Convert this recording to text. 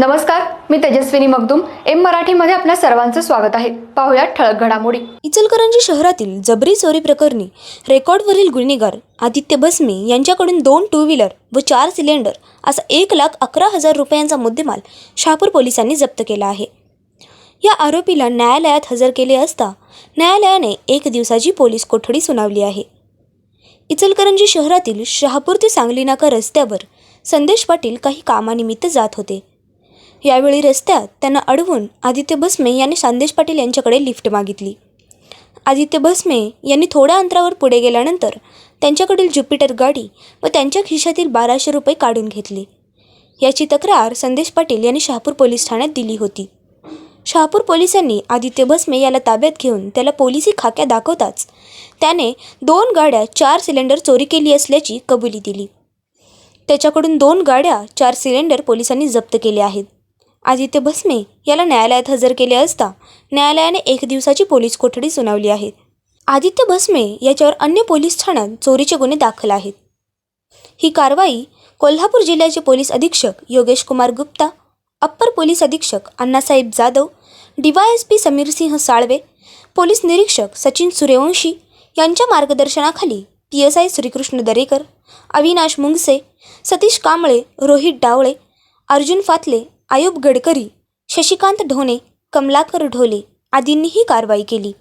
नमस्कार मी तेजस्विनी मगदुम. एम मराठीमध्ये आपल्या सर्वांचं स्वागत आहे. पाहुयात ठळक घडामोडी. इचलकरंजी शहरातील जबरी चोरी प्रकरणी रेकॉर्डवरील गुन्हेगार आदित्य भस्मे यांच्याकडून दोन टू व्हीलर व चार सिलेंडर असा एक लाख अकरा हजार रुपयांचा मुद्देमाल शहापूर पोलिसांनी जप्त केला आहे. या आरोपीला न्यायालयात हजर केले असता न्यायालयाने एक दिवसाची पोलीस कोठडी सुनावली आहे. इचलकरंजी शहरातील शहापूर ते सांगलीनाका रस्त्यावर संदेश पाटील काही कामानिमित्त जात होते. यावेळी रस्त्यात त्यांना अडवून आदित्य भस्मे यांनी संदेश पाटील यांच्याकडे लिफ्ट मागितली. आदित्य भस्मे यांनी थोड्या अंतरावर पुढे गेल्यानंतर त्यांच्याकडील ज्युपिटर गाडी व त्यांच्या खिशातील बाराशे रुपये काढून घेतले. याची तक्रार संदेश पाटील यांनी शहापूर पोलीस ठाण्यात दिली होती. शहापूर पोलिसांनी आदित्य भस्मे याला ताब्यात घेऊन त्याला पोलिसी खाक्या दाखवताच त्याने दोन गाड्या चार सिलेंडर चोरी केली असल्याची कबुली दिली. त्याच्याकडून दोन गाड्या चार सिलेंडर पोलिसांनी जप्त केले आहेत. आदित्य भस्मे याला न्यायालयात हजर केले असता न्यायालयाने एक दिवसाची पोलीस कोठडी सुनावली आहे. आदित्य भस्मे याच्यावर अन्य पोलीस ठाण्यात चोरीचे गुन्हे दाखल आहेत. ही कारवाई कोल्हापूर जिल्ह्याचे पोलीस अधीक्षक योगेश कुमार गुप्ता अप्पर पोलीस अधीक्षक अण्णासाहेब जाधव डीवायएसपी समीरसिंह साळवे पोलीस निरीक्षक सचिन सूर्यवंशी यांच्या मार्गदर्शनाखाली P S I Shrikrishna Darekar Avinash Mungse Satish Kamble Rohit Dawale Arjun Phatale Ayub Gadkari Shashikant Dhone Kamalakar Dhole आदींनी ही कारवाई केली.